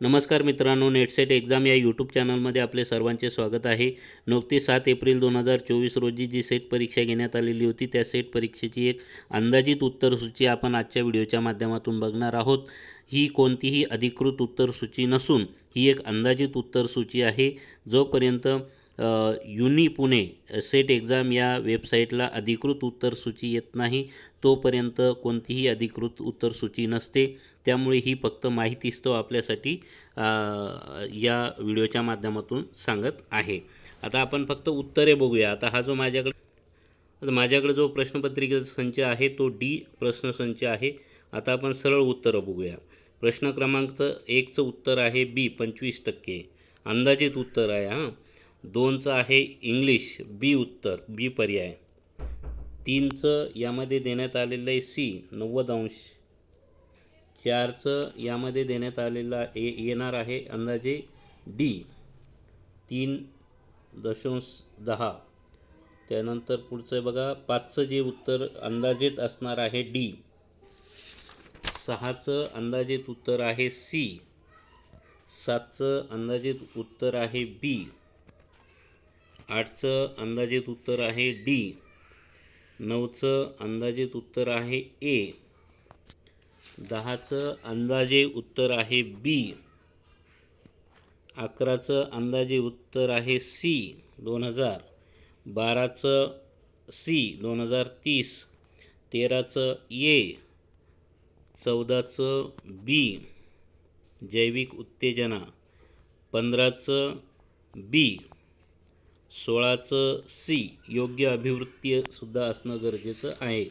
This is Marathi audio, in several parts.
नमस्कार मित्रांनो नेटसेट एक्झाम या यूट्यूब चॅनलमध्ये आपले सर्वांचे स्वागत आहे. नुकतीच सात एप्रिल दोन हजार चोवीस रोजी जी सेट परीक्षा घेण्यात आलेली होती त्या सेट परीक्षेची एक अंदाजित उत्तरसूची आपण आजच्या व्हिडिओच्या माध्यमातून बघणार आहोत. ही कोणतीही अधिकृत उत्तरसूची नसून ही एक अंदाजित उत्तरसूची आहे. जोपर्यंत युनी पुणे सेट एक्झाम या वेबसाईटला अधिकृत उत्तरसूची येत नाही तोपर्यंत कोणतीही अधिकृत उत्तरसूची नसते. त्यामुळे ही फक्त माहितीस्तव आपल्यासाठी या व्हिडिओच्या माध्यमातून सांगत आहे. आता आपण फक्त उत्तरे बघूया. आता हा जो माझ्याकडे आता माझ्याकडे जो प्रश्नपत्रिकेचा संच आहे तो डी प्रश्नसंच आहे. आता आपण सरळ उत्तरं बघूया. प्रश्न क्रमांक एकचं उत्तर आहे बी पंचवीस टक्के. अंदाजित उत्तर आहे हां. दोनचं आहे इंग्लिश बी उत्तर बी पर्याय. तीनचं यामध्ये देण्यात आलेलं आहे सी नव्वद अंश. चारचं यामध्ये देण्यात आलेला ए येणार आहे अंदाजे डी. तीन दशांश दहा. त्यानंतर पुढचं बघा पाचचं जे उत्तर अंदाजेत असणार आहे डी. सहाचं अंदाजेत उत्तर आहे सी. सातचं अंदाजेत उत्तर आहे बी. आठचं अंदाजित उत्तर आहे डी. नऊचं अंदाजित उत्तर आहे ए. दहाचं अंदाजे उत्तर आहे बी. अकराचं अंदाजे उत्तर आहे सी दोन हजार. बाराचं सी दोन हजार तीस. तेराचं ए चौदाचं बी. जैविक उत्तेजना. पंधराचं बी. सोळाचं सी योग्य अभिवृत्तीसुद्धा असणं गरजेचं आहे.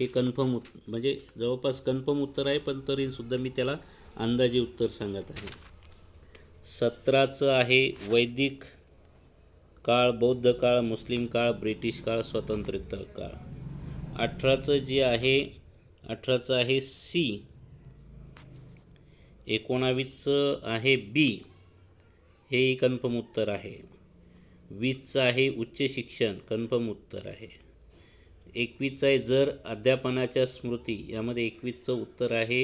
हे कन्फर्म उत म्हणजे जवळपास कन्फर्म उत्तर आहे पण तरीसुद्धा मी त्याला अंदाजे उत्तर सांगत आहे. सतराचं आहे वैदिक काळ बौद्ध काळ मुस्लिम काळ ब्रिटिश काळ स्वातंत्र्योत्तर काळ. अठराचं जे आहे अठराचं आहे सी एकोणावीसचं आहे बी हेही कन्फर्म उत्तर आहे. वीसचं आहे उच्च शिक्षण कन्फर्म उत्तर आहे. एकवीसचं आहे जर अध्यापनाच्या स्मृती यामध्ये एकवीसचं उत्तर आहे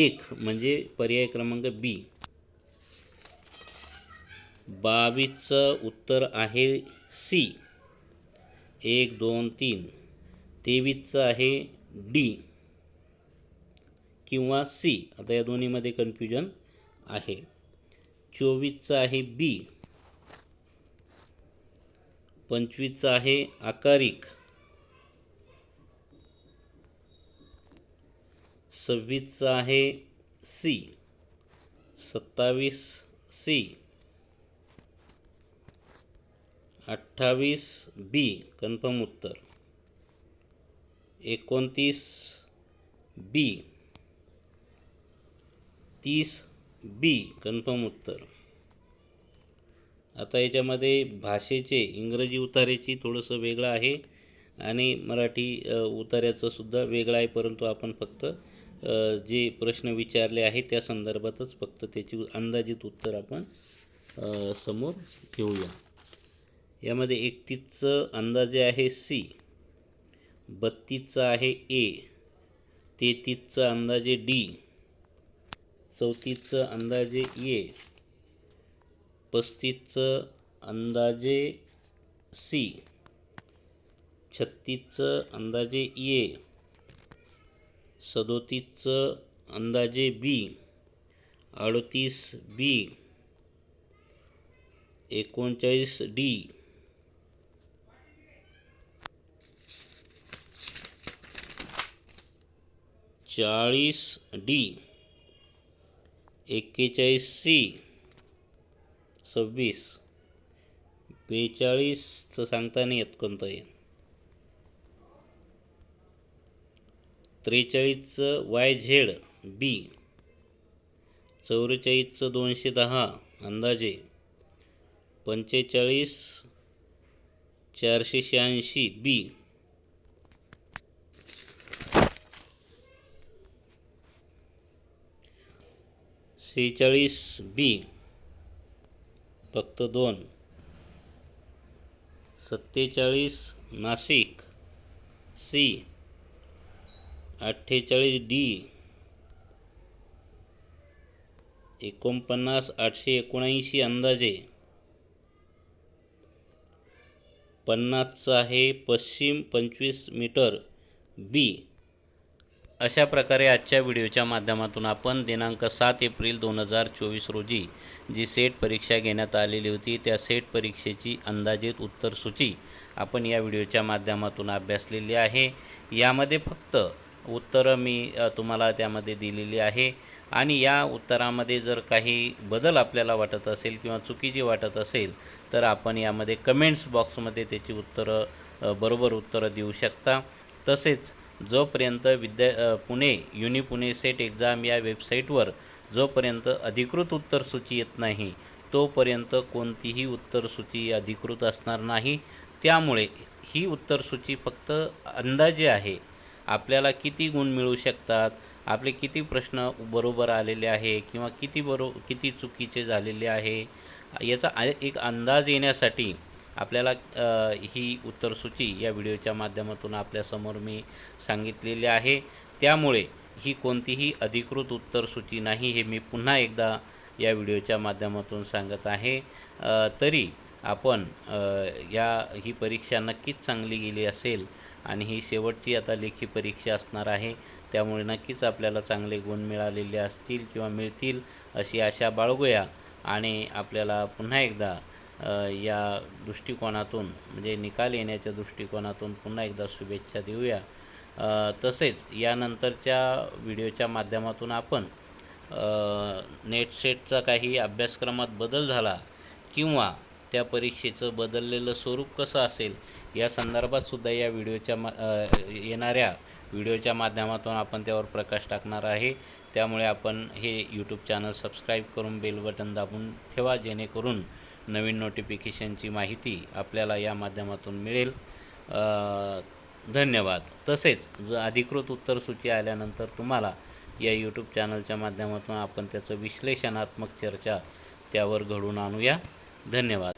एक म्हणजे पर्याय क्रमांक बी बावीसचं उत्तर आहे सी एक दोन तीन. तेवीसचं आहे डी किंवा सी आता या दोन्हीमध्ये कन्फ्युजन आहे. चोवीसचं आहे बी. पंचवीसचं आहे आकारिक. सव्वीसचं आहे सी. सत्तावीस सी. अठ्ठावीस बी. कन्फर्म उत्तर. एकोणतीस बी. तीस बी कन्फर्म उत्तर. आता याच्यामध्ये भाषेचे इंग्रजी उतारेची थोडंसं वेगळं आहे आणि मराठी अ, उतार्याचं सुद्धा वेगळं आहे परंतु आपण फक्त जे प्रश्न विचारले आहे त्या संदर्भातच फक्त त्याची अंदाजित उत्तर आपण समोर घेऊया यामध्ये एकतीसचं अंदाजे आहे सी बत्तीसचं आहे ए तेहतीसचं अंदाजे डी चौतीसचं अंदाजे ए पस्तीसचं अंदाजे सी. छत्तीसचं अंदाजे ए सदोतीसचं अंदाजे बी. अडतीस बी. एकोणचाळीस डी. चाळीस डी. एक्केचाळीस सी सव्वीस. बेचाळीसचं सांगता नाही येत कोणतं आहे त्रेचाळीसचं वाय झेड बी. चौवेचाळीसचं दोनशे दहा अंदाजे. पंचेचाळीस चारशे शहाऐंशी बी. सेहेचाळीस बी फक्त दोन. सत्तेचाळीस नाशिक. सी अठ्ठेचाळीस डी एकोणपन्नास आठशे एकोणऐंशी अंदाजे. पन्नासचा आहे पश्चिम पंचवीस मीटर बी अशा प्रकारे आजच्या व्हिडिओच्या माध्यमातून आपण दिनांक सात एप्रिल दोन हजार चोवीस रोजी जी सेट परीक्षा घेण्यात आलेली होती त्या सेट परीक्षेची अंदाजित उत्तरसूची आपण या व्हिडिओच्या माध्यमातून अभ्यासलेली आहे. यामध्ये फक्त उत्तरं मी तुम्हाला त्यामध्ये दिलेली आहे. आणि या उत्तरामध्ये जर काही बदल आपल्याला वाटत असेल किंवा चुकीची वाटत असेल तर आपण यामध्ये कमेंट्स बॉक्समध्ये त्याची उत्तरं बरोबर उत्तरं देऊ शकता. तसेच जोपर्यंत विद्या Pune uni Pune SET exam या वेबसाईटवर जोपर्यंत अधिकृत उत्तरसूची येत नाही तोपर्यंत कोणतीही उत्तरसूची अधिकृत असणार नाही. त्यामुळे ही उत्तरसूची फक्त अंदाजे आहे. आपल्याला किती गुण मिळू शकतात? आपले किती प्रश्न बरोबर आलेले आहे किंवा किती बरो किती चुकीचे झालेले आहे? याचा एक अंदाज येण्यासाठी आपल्याला ही उत्तरसूची या व्हिडिओच्या माध्यमातून आपल्यासमोर मी सांगितलेली आहे. त्यामुळे ही कोणतीही अधिकृत उत्तरसूची नाही हे मी पुन्हा एकदा या व्हिडिओच्या माध्यमातून सांगत आहे. तरी आपण या ही परीक्षा नक्कीच चांगली गेली असेल आणि ही शेवटची आता लेखी परीक्षा असणार आहे त्यामुळे नक्कीच आपल्याला चांगले गुण मिळालेले असतील किंवा मिळतील अशी आशा बाळगूया आणि आपल्याला पुन्हा एकदा या दृष्टिकोनातून म्हणजे निकाल येण्याच्या दृष्टिकोनातून पुन्हा एकदा शुभेच्छा देऊया. तसेच यानंतरच्या व्हिडिओच्या माध्यमातून आपण नेट सेटचा काही अभ्यासक्रमात बदल झाला किंवा त्या परीक्षेचं बदललेलं स्वरूप कसं असेल या संदर्भात सुद्धा या व्हिडिओच्या मा येणाऱ्या व्हिडिओच्या माध्यमातून आपण त्यावर प्रकाश टाकणार आहे. त्यामुळे आपण हे यूट्यूब चॅनल सबस्क्राईब करून बेल बटन दाबून ठेवा जेणेकरून नवीन नोटिफिकेशनची माहिती आपल्याला या माध्यमातून मिळेल. धन्यवाद. तसेच ज अधिकृत उत्तरसूची आल्यानंतर तुम्हाला या यूट्यूब चॅनलच्या माध्यमातून आपण त्याचं विश्लेषणात्मक चर्चा त्यावर घडून आणूया. धन्यवाद.